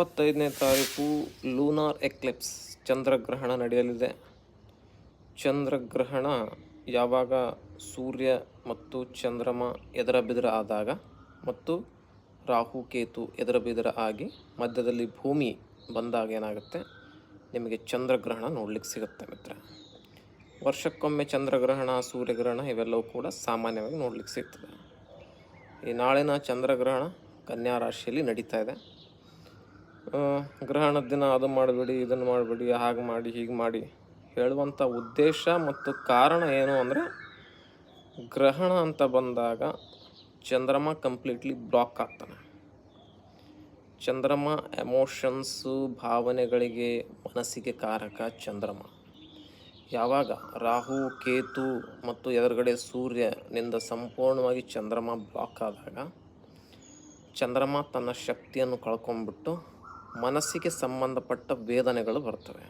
ಇಪ್ಪತ್ತೈದನೇ ತಾರೀಕು lunar Eclipse ಚಂದ್ರಗ್ರಹಣ ನಡೆಯಲಿದೆ. ಚಂದ್ರಗ್ರಹಣ ಯಾವಾಗ ಸೂರ್ಯ ಮತ್ತು ಚಂದ್ರಮ ಎದರ ಆದಾಗ ಮತ್ತು ರಾಹು ಕೇತು ಎದರ ಬಿದರ ಆಗಿ ಮಧ್ಯದಲ್ಲಿ ಭೂಮಿ ಬಂದಾಗ ಏನಾಗುತ್ತೆ? ನಿಮಗೆ ಚಂದ್ರಗ್ರಹಣ ನೋಡ್ಲಿಕ್ಕೆ ಸಿಗುತ್ತೆ ಮಿತ್ರ ವರ್ಷಕ್ಕೊಮ್ಮೆ ಚಂದ್ರಗ್ರಹಣ, ಸೂರ್ಯಗ್ರಹಣ ಇವೆಲ್ಲವೂ ಕೂಡ ಸಾಮಾನ್ಯವಾಗಿ ನೋಡ್ಲಿಕ್ಕೆ ಸಿಗ್ತದೆ. ಈ ನಾಳಿನ ಚಂದ್ರಗ್ರಹಣ ಕನ್ಯಾ ರಾಶಿಯಲ್ಲಿ ನಡೀತಾ ಇದೆ. ಗ್ರಹಣದ ದಿನ ಅದು ಮಾಡಬೇಡಿ, ಇದನ್ನು ಮಾಡಬೇಡಿ, ಹಾಗೆ ಮಾಡಿ, ಹೀಗೆ ಮಾಡಿ ಹೇಳುವಂಥ ಉದ್ದೇಶ ಮತ್ತು ಕಾರಣ ಏನು ಅಂದರೆ ಗ್ರಹಣ ಅಂತ ಬಂದಾಗ ಚಂದ್ರಮ ಕಂಪ್ಲೀಟ್ಲಿ ಬ್ಲಾಕ್ ಆಗ್ತಾನೆ. ಚಂದ್ರಮ ಎಮೋಷನ್ಸು ಭಾವನೆಗಳಿಗೆ ಮನಸ್ಸಿಗೆ ಕಾರಕ ಚಂದ್ರಮ. ಯಾವಾಗ ರಾಹು, ಕೇತು ಮತ್ತು ಎದುರುಗಡೆ ಸೂರ್ಯನಿಂದ ಸಂಪೂರ್ಣವಾಗಿ ಚಂದ್ರಮ ಬ್ಲಾಕ್ ಆದಾಗ ಚಂದ್ರಮ ತನ್ನ ಶಕ್ತಿಯನ್ನು ಕಳ್ಕೊಂಡ್ಬಿಟ್ಟು ಮನಸ್ಸಿಗೆ ಸಂಬಂಧಪಟ್ಟ ವೇದನೆಗಳು ಬರ್ತವೆ.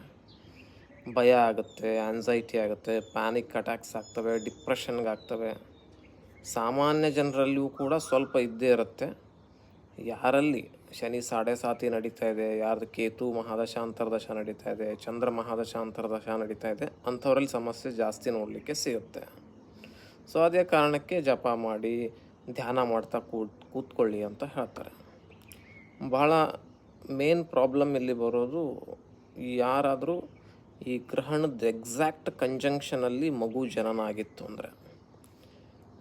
ಭಯ ಆಗುತ್ತೆ ಆನ್ಸೈಟಿ ಆಗುತ್ತೆ ಪ್ಯಾನಿಕ್ ಅಟ್ಯಾಕ್ಸ್ ಆಗ್ತವೆ ಡಿಪ್ರೆಷನ್ಗೆ ಆಗ್ತವೆ. ಸಾಮಾನ್ಯ ಜನರಲ್ಲಿಯೂ ಕೂಡ ಸ್ವಲ್ಪ ಇದ್ದೇ ಇರುತ್ತೆ. ಯಾರಲ್ಲಿ ಶನಿ ಸಾಡೆ ಸಾತಿ ನಡೀತಾ ಇದೆ, ಯಾರ್ದು ಕೇತು ಮಹಾದಶ ಅಂತರ್ದಶ ನಡೀತಾ ಇದೆ, ಚಂದ್ರ ಮಹಾದಶ ಅಂತರ್ದಶ ನಡೀತಾ ಇದೆ, ಅಂಥವ್ರಲ್ಲಿ ಸಮಸ್ಯೆ ಜಾಸ್ತಿ ನೋಡಲಿಕ್ಕೆ ಸಿಗುತ್ತೆ. ಸೊ ಅದೇ ಕಾರಣಕ್ಕೆ ಜಪ ಮಾಡಿ, ಧ್ಯಾನ ಮಾಡ್ತಾ ಕೂತ್, ಕೂತ್ಕೊಳ್ಳಿ ಅಂತ ಹೇಳ್ತಾರೆ. ಭಾಳ ಮೇನ್ ಪ್ರಾಬ್ಲಮ್ ಇಲ್ಲಿ ಬರೋದು ಯಾರಾದರೂ ಈ ಗ್ರಹಣದ ಎಕ್ಸಾಕ್ಟ್ ಕಂಜಂಕ್ಷನಲ್ಲಿ ಮಗು ಜನನ ಆಗಿತ್ತು ಅಂದರೆ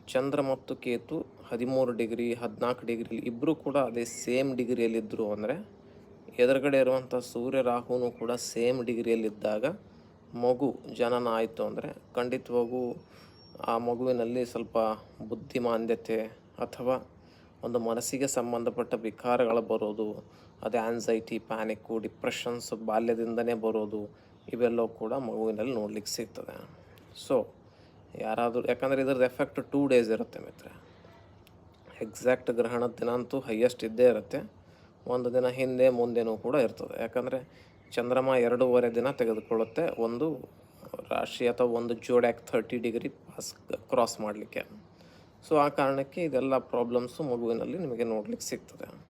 ಚಂದ್ರ ಮತ್ತು ಕೇತು ಹದಿಮೂರು ಡಿಗ್ರಿ, ಹದಿನಾಲ್ಕು ಡಿಗ್ರಿ ಇಬ್ಬರೂ ಕೂಡ ಅದೇ ಸೇಮ್ ಡಿಗ್ರಿಯಲ್ಲಿದ್ದರು ಅಂದರೆ ಎದುರುಗಡೆ ಇರುವಂಥ ಸೂರ್ಯ ರಾಹುನು ಕೂಡ ಸೇಮ್ ಡಿಗ್ರಿಯಲ್ಲಿದ್ದಾಗ ಮಗು ಜನನ ಆಯಿತು ಅಂದರೆ ಖಂಡಿತವಾಗೂ ಆ ಮಗುವಿನಲ್ಲಿ ಸ್ವಲ್ಪ ಬುದ್ಧಿಮಾಂದ್ಯತೆ ಅಥವಾ ಒಂದು ಮನಸ್ಸಿಗೆ ಸಂಬಂಧಪಟ್ಟ ವಿಕಾರಗಳು ಬರೋದು, ಅದೇ ಆನ್ಸೈಟಿ ಪ್ಯಾನಿಕ್ಕು ಡಿಪ್ರೆಷನ್ಸ್ ಬಾಲ್ಯದಿಂದನೇ ಬರೋದು, ಇವೆಲ್ಲವೂ ಕೂಡ ಮಗುವಿನಲ್ಲಿ ನೋಡ್ಲಿಕ್ಕೆ ಸಿಗ್ತದೆ. ಸೊ ಯಾರಾದರೂ, ಯಾಕಂದರೆ ಇದ್ರದ್ದು ಎಫೆಕ್ಟ್ ಟೂ ಡೇಸ್ ಇರುತ್ತೆ ಮಿತ್ರ ಎಕ್ಸಾಕ್ಟ್ ಗ್ರಹಣದ ದಿನ ಅಂತೂ ಹೈಯೆಸ್ಟ್ ಇದ್ದೇ ಇರುತ್ತೆ. ಒಂದು ದಿನ ಹಿಂದೆ, ಮುಂದೆನೂ ಕೂಡ ಇರ್ತದೆ. ಯಾಕಂದರೆ ಚಂದ್ರಮ ಎರಡೂವರೆ ದಿನ ತೆಗೆದುಕೊಳ್ಳುತ್ತೆ. ಒಂದು ರಾಶಿ ಅಥವಾ ಒಂದು zodiac thirty degree pass cross ಮಾಡಲಿಕ್ಕೆ. ಸೊ ಆ ಕಾರಣಕ್ಕೆ ಇದೆಲ್ಲ ಪ್ರಾಬ್ಲಮ್ಸು ಮಗುವಿನಲ್ಲಿ ನಿಮಗೆ ನೋಡ್ಲಿಕ್ಕೆ ಸಿಗ್ತದೆ.